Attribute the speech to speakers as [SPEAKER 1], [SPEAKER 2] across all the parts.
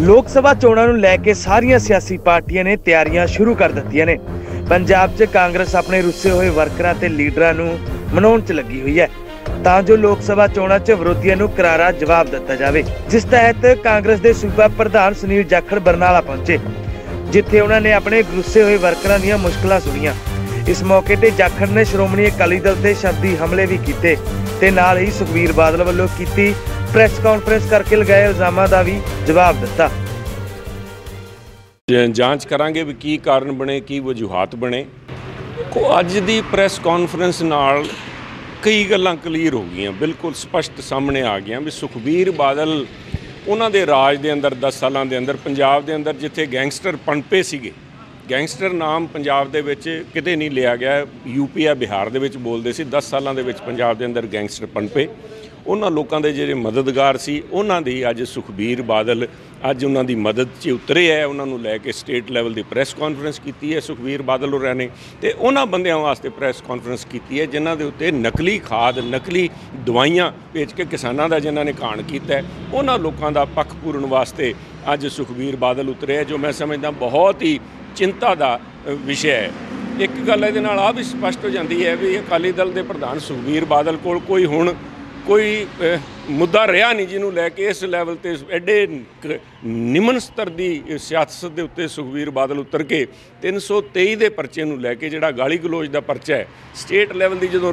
[SPEAKER 1] ਲੋਕ ਸਭਾ ਚੋਣਾਂ ਨੂੰ ਲੈ ਕੇ ਸਾਰੀਆਂ ਸਿਆਸੀ ਪਾਰਟੀਆਂ ਨੇ ਤਿਆਰੀਆਂ ਸ਼ੁਰੂ ਕਰ ਦਿੱਤੀਆਂ ਨੇ। ਪੰਜਾਬ 'ਚ ਕਾਂਗਰਸ ਆਪਣੇ ਰੁੱਸੇ ਹੋਏ ਵਰਕਰਾਂ ਤੇ ਲੀਡਰਾਂ ਨੂੰ ਮਨਾਉਣ 'ਚ ਲੱਗੀ ਹੋਈ ਹੈ। ਤਾਂ ਜੋ ਲੋਕ ਸਭਾ ਚੋਣਾਂ 'ਚ ਵਿਰੋਧੀਆਂ ਨੂੰ ਕਰਾਰਾ ਜਵਾਬ ਦਿੱਤਾ ਜਾਵੇ। ਜਿਸ ਤਹਿਤ ਕਾਂਗਰਸ ਦੇ ਸੂਬਾ ਪ੍ਰਧਾਨ ਸੁਨੀਲ ਜਾਖੜ ਬਰਨਾਲਾ ਪਹੁੰਚੇ, ਜਿੱਥੇ ਉਹਨਾਂ ਨੇ ਆਪਣੇ ਰੁੱਸੇ ਹੋਏ ਵਰਕਰਾਂ ਦੀਆਂ ਮੁਸ਼ਕਲਾਂ ਸੁਣੀਆਂ। ਇਸ ਮੌਕੇ ਤੇ ਜਾਖੜ ਨੇ ਸ਼੍ਰੋਮਣੀ ਅਕਾਲੀ ਦਲ ਤੇ ਸ਼ਬਦੀ ਹਮਲੇ ਵੀ ਕੀਤੇ ਤੇ ਨਾਲ ਹੀ ਸੁਖਬੀਰ ਬਾਦਲ ਵੱਲੋਂ ਕੀਤੀ ਪ੍ਰੈਸ ਕਾਨਫਰੰਸ ਕਰਕੇ ਲਗਾਏ ਇਲਜ਼ਾਮਾਂ ਦਾ ਵੀ ਜਵਾਬ ਦਿੱਤਾ।
[SPEAKER 2] ਜਾਂਚ ਕਰਾਂਗੇ ਵੀ ਕੀ ਕਾਰਨ ਬਣੇ, ਕੀ ਵਜੂਹਾਤ ਬਣੇ, ਕੋ ਅੱਜ ਦੀ ਪ੍ਰੈਸ ਕਾਨਫਰੰਸ ਨਾਲ ਕਈ ਗੱਲਾਂ ਕਲੀਅਰ ਹੋ ਗਈਆਂ, ਬਿਲਕੁਲ ਸਪਸ਼ਟ ਸਾਹਮਣੇ ਆ ਗਈਆਂ ਵੀ ਸੁਖਬੀਰ ਬਾਦਲ ਉਹਨਾਂ ਦੇ ਰਾਜ ਦੇ ਅੰਦਰ 10 ਸਾਲਾਂ ਦੇ ਅੰਦਰ, ਪੰਜਾਬ ਦੇ ਅੰਦਰ ਜਿੱਥੇ ਗੈਂਗਸਟਰ ਪਣਪੇ ਸੀਗੇ ਗੈਂਗਸਟਰ ਨਾਮ ਪੰਜਾਬ ਦੇ ਵਿੱਚ ਕਿਤੇ ਨਹੀਂ ਲਿਆ ਗਿਆ। ਯੂਪੀ ਆ ਬਿਹਾਰ ਦੇ ਵਿੱਚ ਬੋਲਦੇ ਸੀ। 10 ਸਾਲਾਂ ਦੇ ਵਿੱਚ ਪੰਜਾਬ ਦੇ ਅੰਦਰ ਗੈਂਗਸਟਰ ਪਣਪੇ ਉਹਨਾਂ ਲੋਕਾਂ ਦੇ ਜਿਹੜੇ ਮਦਦਗਾਰ ਸੀ, ਉਹਨਾਂ ਦੀ ਅੱਜ ਸੁਖਬੀਰ ਬਾਦਲ ਅੱਜ ਉਹਨਾਂ ਦੀ ਮਦਦ 'ਚ ਉਤਰੇ ਹੈ ਉਹਨਾਂ ਨੂੰ ਲੈ ਕੇ ਸਟੇਟ ਲੈਵਲ ਦੀ ਪ੍ਰੈਸ ਕਾਨਫਰੰਸ ਕੀਤੀ ਹੈ ਸੁਖਬੀਰ ਬਾਦਲ ਹੋਰਾਂ ਨੇ। ਤੇ ਉਹਨਾਂ ਬੰਦਿਆਂ ਵਾਸਤੇ ਪ੍ਰੈਸ ਕਾਨਫਰੰਸ ਕੀਤੀ ਹੈ, ਜਿਨ੍ਹਾਂ ਦੇ ਉੱਤੇ ਨਕਲੀ ਖਾਦ, ਨਕਲੀ ਦਵਾਈਆਂ ਵੇਚ ਕੇ ਕਿਸਾਨਾਂ ਦਾ ਜਿਨ੍ਹਾਂ ਨੇ ਕਾਣ ਕੀਤਾ ਉਹਨਾਂ ਲੋਕਾਂ ਦਾ ਪੱਖ ਪੂਰਨ ਵਾਸਤੇ ਅੱਜ ਸੁਖਬੀਰ ਬਾਦਲ ਉਤਰੇ ਜੋ ਮੈਂ ਸਮਝਦਾ ਬਹੁਤ ਹੀ ਚਿੰਤਾ ਦਾ ਵਿਸ਼ਾ ਹੈ। ਇੱਕ ਗੱਲ ਇਹਦੇ ਨਾਲ ਆ ਵੀ ਸਪਸ਼ਟ ਹੋ ਜਾਂਦੀ ਹੈ ਵੀ ਅਕਾਲੀ ਦਲ ਦੇ ਪ੍ਰਧਾਨ ਸੁਖਬੀਰ ਬਾਦਲ ਕੋਲ ਕੋਈ ਹੁਣ ਕੋਈ ਮੁੱਦਾ ਰਿਹਾ ਨਹੀਂ ਜਿਹਨੂੰ ਲੈ ਕੇ ਇਸ ਲੈਵਲ ਤੇ ਐਡੇ ਨਿਮਨ ਸਤਰ ਦੀ ਸਿਆਸਤ ਦੇ ਉੱਤੇ ਸੁਖਬੀਰ ਬਾਦਲ ਉਤਰ ਕੇ 323 ਦੇ ਪਰਚੇ ਨੂੰ ਲੈ ਕੇ ਜਿਹੜਾ ਗਾਲੀ ਗਲੋਚ ਦਾ ਪਰਚਾ ਹੈ, ਸਟੇਟ ਲੈਵਲ ਦੀ ਜਦੋਂ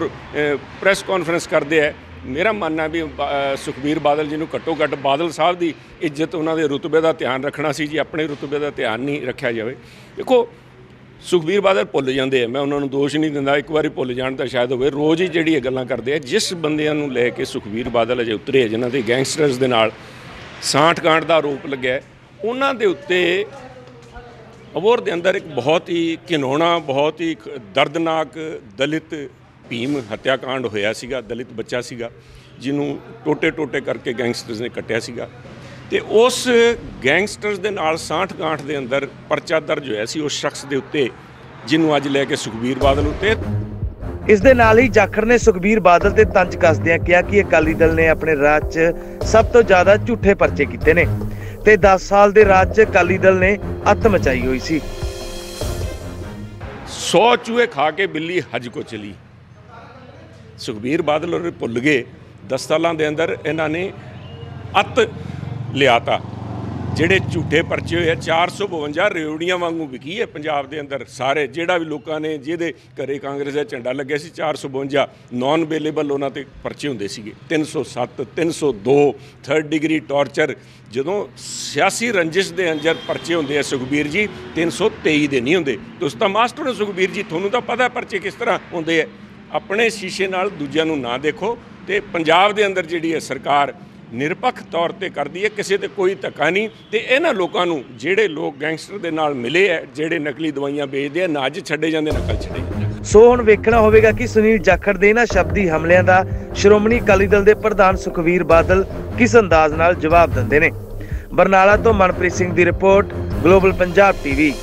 [SPEAKER 2] ਪ੍ਰੈਸ ਕਾਨਫਰੰਸ ਕਰਦੇ ਆ ਮੇਰਾ ਮੰਨਣਾ ਵੀ ਅ, ਸੁਖਬੀਰ ਬਾਦਲ ਜੀ ਨੂੰ ਘੱਟੋ ਘੱਟ ਬਾਦਲ ਸਾਹਿਬ ਦੀ ਇੱਜ਼ਤ ਉਹਨਾਂ ਦੇ ਰੁਤਬੇ ਦਾ ਧਿਆਨ ਰੱਖਣਾ ਸੀ ਜੀ ਆਪਣੇ ਰੁਤਬੇ ਦਾ ਧਿਆਨ ਨਹੀਂ ਰੱਖਿਆ ਜਾਵੇ। ਦੇਖੋ ਸੁਖਬੀਰ ਬਾਦਲ ਭੁੱਲ ਜਾਂਦੇ ਆ ਮੈਂ ਉਹਨਾਂ ਨੂੰ ਦੋਸ਼ ਨਹੀਂ ਦਿੰਦਾ ਇੱਕ ਵਾਰੀ ਭੁੱਲ ਜਾਣ ਤਾਂ ਸ਼ਾਇਦ ਹੋਵੇ। ਰੋਜ਼ ਹੀ ਜਿਹੜੀ ਇਹ ਗੱਲਾਂ ਕਰਦੇ ਆ ਜਿਸ ਬੰਦਿਆਂ ਨੂੰ ਲੈ ਕੇ ਸੁਖਬੀਰ ਬਾਦਲ ਅਜੇ ਉਤਰੇ ਆ ਜਿਨ੍ਹਾਂ ਦੇ ਗੈਂਗਸਟਰਸ ਦੇ ਨਾਲ ਸਾਂਠ ਗਾਂਠ ਦਾ ਆਰੋਪ ਲੱਗਿਆ ਉਹਨਾਂ ਦੇ ਉੱਤੇ ਅਬੋਰ ਦੇ ਅੰਦਰ ਇੱਕ ਬਹੁਤ ਹੀ ਘਿਨੌਣਾ ਬਹੁਤ ਹੀ ਦਰਦਨਾਕ ਦਲਿਤ ਭੀਮ ਹੱਤਿਆਕਾਂਡ ਹੋਇਆ ਸੀਗਾ ਦਲਿਤ ਬੱਚਾ ਸੀਗਾ ਜਿਹਨੂੰ ਟੋਟੇ ਟੋਟੇ ਕਰਕੇ ਗੈਂਗਸਟਰਸ ਨੇ ਕੱਟਿਆ ਸੀਗਾ। ਤੇ ਉਸ ਗੈਂਗਸਟਰਸ ਦੇ ਨਾਲ ਸਾਂਠ ਗਾਂਠ ਦੇ ਅੰਦਰ ਪਰਚਾ ਦਰਜ ਹੋਇਆ ਸੀ ਉਸ ਸ਼ਖਸ ਦੇ ਉੱਤੇ ਜਿਹਨੂੰ ਅੱਜ ਲੈ ਕੇ ਸੁਖਬੀਰ ਬਾਦਲ ਉੱਤੇ।
[SPEAKER 1] ਇਸ ਦੇ ਨਾਲ ਹੀ ਜਾਖੜ ਨੇ ਸੁਖਬੀਰ ਬਾਦਲ ਤੇ ਤੰਜ ਕੱਸਦਿਆਂ ਕਿਹਾ ਕਿ ਅਕਾਲੀ ਦਲ ਨੇ ਆਪਣੇ ਰਾਜ 'ਚ ਸਭ ਤੋਂ ਜ਼ਿਆਦਾ ਝੂਠੇ ਪਰਚੇ ਕੀਤੇ ਨੇ ਤੇ 10 ਸਾਲ ਦੇ ਰਾਜ 'ਚ ਅਕਾਲੀ ਦਲ ਨੇ ਅੱਤ ਮਚਾਈ ਹੋਈ ਸੀ।
[SPEAKER 2] 100 ਚੂਹੇ ਖਾ ਕੇ ਬਿੱਲੀ ਹਜ ਕੋ ਚਲੀ। ਸੁਖਬੀਰ ਬਾਦਲ ਉਹ ਭੁੱਲ ਗਏ। 10 ਸਾਲਾਂ ਦੇ ਅੰਦਰ ਇਹਨਾਂ ਨੇ ਅੱਤ ਲਿਆਤਾ, ਜਿਹੜੇ ਝੂਠੇ ਪਰਚੇ ਹੋਏ ਆ। 452 ਰੇਵੜੀਆਂ ਵਾਂਗੂ ਵਿਕੀ ਹੈ ਪੰਜਾਬ ਦੇ ਅੰਦਰ ਸਾਰੇ, ਜਿਹੜਾ ਵੀ ਲੋਕਾਂ ਨੇ ਜਿਹਦੇ ਘਰੇ ਕਾਂਗਰਸ ਦਾ ਝੰਡਾ ਲੱਗਿਆ ਸੀ 452 ਨਾਨ ਅਵੇਲੇਬਲ ਉਹਨਾਂ ਤੇ ਪਰਚੇ ਹੁੰਦੇ ਸੀਗੇ। 307 302 ਥਰਡ ਡਿਗਰੀ ਟਾਰਚਰ ਜਦੋਂ ਸਿਆਸੀ ਰੰਜਿਸ਼ ਦੇ ਅੰਦਰ ਪਰਚੇ ਹੁੰਦੇ ਆ ਸੁਖਬੀਰ ਜੀ 323 ਦੇ ਨਹੀਂ ਹੁੰਦੇ। ਤੁਸੀਂ ਤਾਂ ਮਾਸਟਰ ਹੋ ਸੁਖਬੀਰ ਜੀ, ਤੁਹਾਨੂੰ ਤਾਂ ਪਤਾ ਪਰਚੇ ਕਿਸ ਤਰ੍ਹਾਂ ਹੁੰਦੇ ਆ। ਆਪਣੇ ਸ਼ੀਸ਼ੇ ਨਾਲ ਦੂਜਿਆਂ ਨੂੰ ਨਾ ਦੇਖੋ ਤੇ ਪੰਜਾਬ ਦੇ ਅੰਦਰ ਜਿਹੜੀ ਹੈ ਸਰਕਾਰ ਨਿਰਪੱਖ ਤੌਰ ਤੇ ਕਰਦੀ ਹੈ, ਕਿਸੇ ਤੇ ਕੋਈ ਧੱਕਾ ਨਹੀਂ ਤੇ ਇਹਨਾਂ ਲੋਕਾਂ ਨੂੰ ਜਿਹੜੇ ਲੋਕ ਗੈਂਗਸਟਰ ਦੇ ਨਾਲ ਮਿਲੇ ਹੈ ਜਿਹੜੇ ਨਕਲੀ ਦਵਾਈਆਂ ਵੇਚਦੇ ਆ ਨਾ ਅੱਜ ਛੱਡੇ ਜਾਂਦੇ, ਨਾ ਕੱਲ ਛੱਡੇ ਜਾਂਦੇ।
[SPEAKER 1] ਸੋ ਹੁਣ ਵੇਖਣਾ ਹੋਵੇਗਾ ਕਿ ਸੁਨੀਲ ਜਾਖੜ ਦੇ ਇਹਨਾਂ ਸ਼ਬਦੀ ਹਮਲਿਆਂ ਦਾ ਸ਼੍ਰੋਮਣੀ ਅਕਾਲੀ ਦਲ ਦੇ ਪ੍ਰਧਾਨ ਸੁਖਵੀਰ ਬਾਦਲ ਕਿਸ ਅੰਦਾਜ਼ ਨਾਲ ਜਵਾਬ ਦਿੰਦੇ ਨੇ? ਬਰਨਾਲਾ ਤੋਂ ਮਨਪ੍ਰੀਤ ਸਿੰਘ ਦੀ ਰਿਪੋਰਟ ਗਲੋਬਲ ਪੰਜਾਬ ਟੀਵੀ